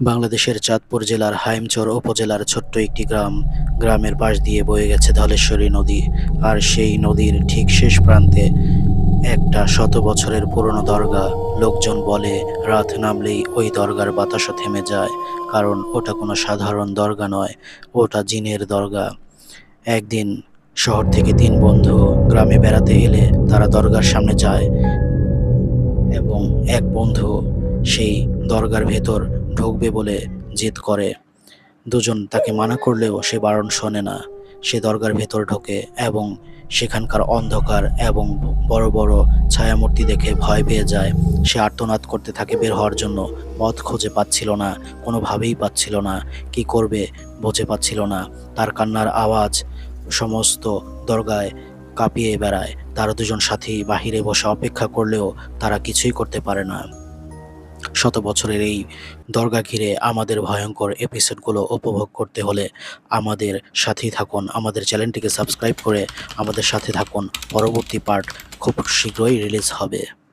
বাংলাদেশের চাঁদপুর জেলার হাইমচর উপজেলার ছোট্ট একটি গ্রাম। গ্রামের পাশ দিয়ে বয়ে গেছে ধলেশ্বরী নদী। আর সেই নদীর ঠিক শেষ প্রান্তে একটা শত বছরের পুরনো দরগা। লোকজন বলে, রাত নামলেই ওই দরগার বাতাসও থেমে যায়। কারণ ওটা কোনো সাধারণ দরগা নয়, ওটা জিনের দরগা। একদিন শহর থেকে তিন বন্ধু গ্রামে বেড়াতে এলে তারা দরগার সামনে যায় এবং এক বন্ধু সেই দরগার ভেতর ঢুকবে বলে জিদ করে। দুজন তাকে মানা করলেও সে বারণ শোনে না। সে দরগার ভেতর ঢোকে এবং সেখানকার অন্ধকার এবং বড় বড় ছায়ামূর্তি দেখে ভয় পেয়ে যায়। সে আর্তনাদ করতে থাকে বের হওয়ার জন্য। পথ খুঁজে পাচ্ছিল না, কোনোভাবেই পাচ্ছিল না। কি করবে, বুঝে পাচ্ছিল না। তার কান্নার আওয়াজ সমস্ত দরগায় কাঁপিয়ে বেড়ায়। তার দুজন সাথী বাহিরে বসে অপেক্ষা করলেও তারা কিছুই করতে পারে না। শত বছরের এই দরগা ঘিরে আমাদের ভয়ঙ্কর এপিসোডগুলো উপভোগ করতে হলে আমাদের সাথেই থাকুন। আমাদের চ্যানেলটিকে সাবস্ক্রাইব করে আমাদের সাথে থাকুন। পরবর্তী পার্ট খুব শীঘ্রই রিলিজ হবে।